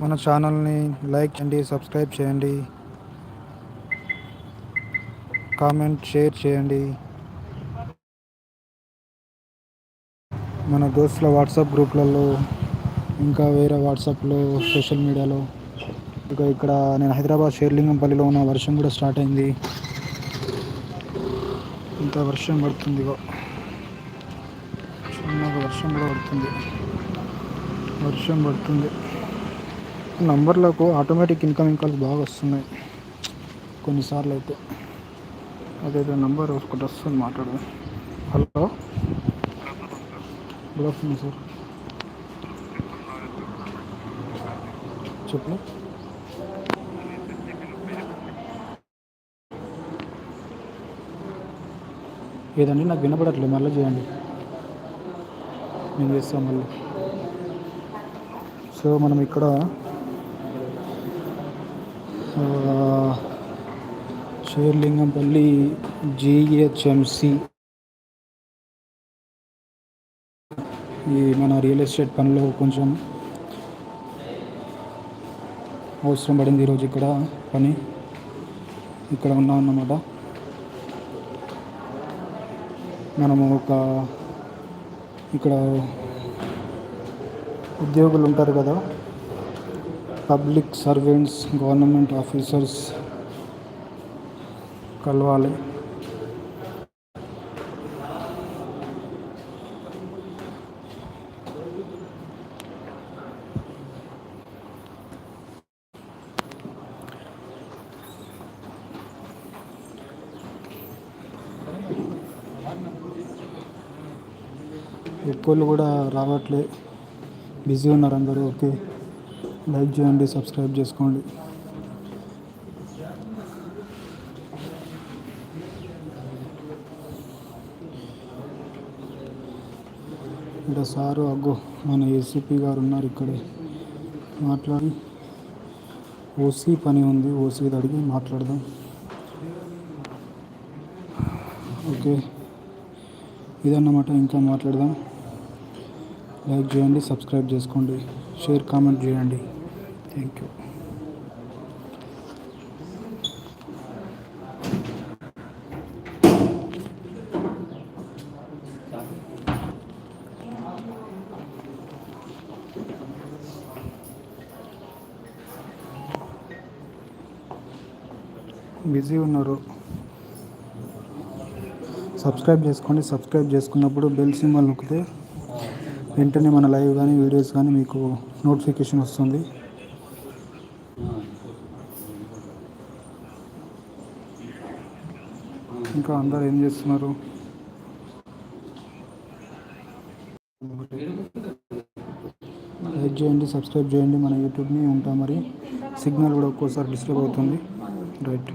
మన ఛానల్ని లైక్ చేయండి సబ్స్క్రైబ్ చేయండి కామెంట్ షేర్ చేయండి. మన దోస్తుల వాట్సాప్ గ్రూప్లలో ఇంకా వేరే వాట్సాప్లో సోషల్ మీడియాలో. ఇక ఇక్కడ నేను హైదరాబాద్ షేర్లింగంపల్లిలో ఉన్న వర్షం కూడా స్టార్ట్ అయింది. ఇంత వర్షం పడుతుంది చిన్నగా వర్షం కూడా పడుతుంది. వర్షం పడుతుంది. నంబర్లకు ఆటోమేటిక్ ఇన్కమింగ్ కాల్స్ బాగా వస్తున్నాయి. కొన్నిసార్లు అయితే. అదైతే నంబర్ ఒకటి వస్తుంది మాట్లాడదాం. హలో? Good afternoon sir. చెప్పు. ఏదండి? నాకు వినపడట్లేదు. మళ్ళీ చేయండి. నేను చేస్తాను మళ్ళీ. సో మనం ఇక్కడ షేర్లింగంపల్లి జిహెచ్ఎంసి ఈ మన రియల్ ఎస్టేట్ పనిలో కొంచెం అవసరం పడింది ఈరోజు ఇక్కడ పని. ఇక్కడ ఉన్నాం అన్నమాట. మనము ఒక ఇక్కడ ఉద్యోగులు ఉంటారు కదా. పబ్లిక్ సర్వెంట్స్ గవర్నమెంట్ ఆఫీసర్స్ కలవాలి. ఎక్కువలు కూడా రావట్లే. బిజీ ఉన్నారు అందరూ ఓకే. లైక్ చేయండి సబ్స్క్రైబ్ చేసుకోండి. ఇక్కడ సారు అగ్గో మన ఏసీపీ గారు ఉన్నారు ఇక్కడే. మాట్లాడి. ఓసీ పని ఉంది ఓసీ అడిగి మాట్లాడదాం. ఓకే. ఇదన్నమాట ఇంకా మాట్లాడదాం. లైక్ చేయండి సబ్స్క్రైబ్ చేసుకోండి. షేర్ కామెంట్ చేయండి. థ్యాంక్ యూ బిజీ ఉన్నారు. సబ్స్క్రైబ్ చేసుకోండి. సబ్స్క్రైబ్ చేసుకున్నప్పుడు బెల్ సింబల్ నొక్కితే వెంటనే మన లైవ్ కానీ వీడియోస్ కానీ మీకు నోటిఫికేషన్ వస్తుంది. ఇంకా అందరు ఏం చేస్తున్నారు? లైక్ చేయండి సబ్స్క్రైబ్ చేయండి మన యూట్యూబ్ని ఉంటాం మరి. సిగ్నల్ కూడా ఒక్కోసారి డిస్టర్బ్ అవుతుంది. రైట్.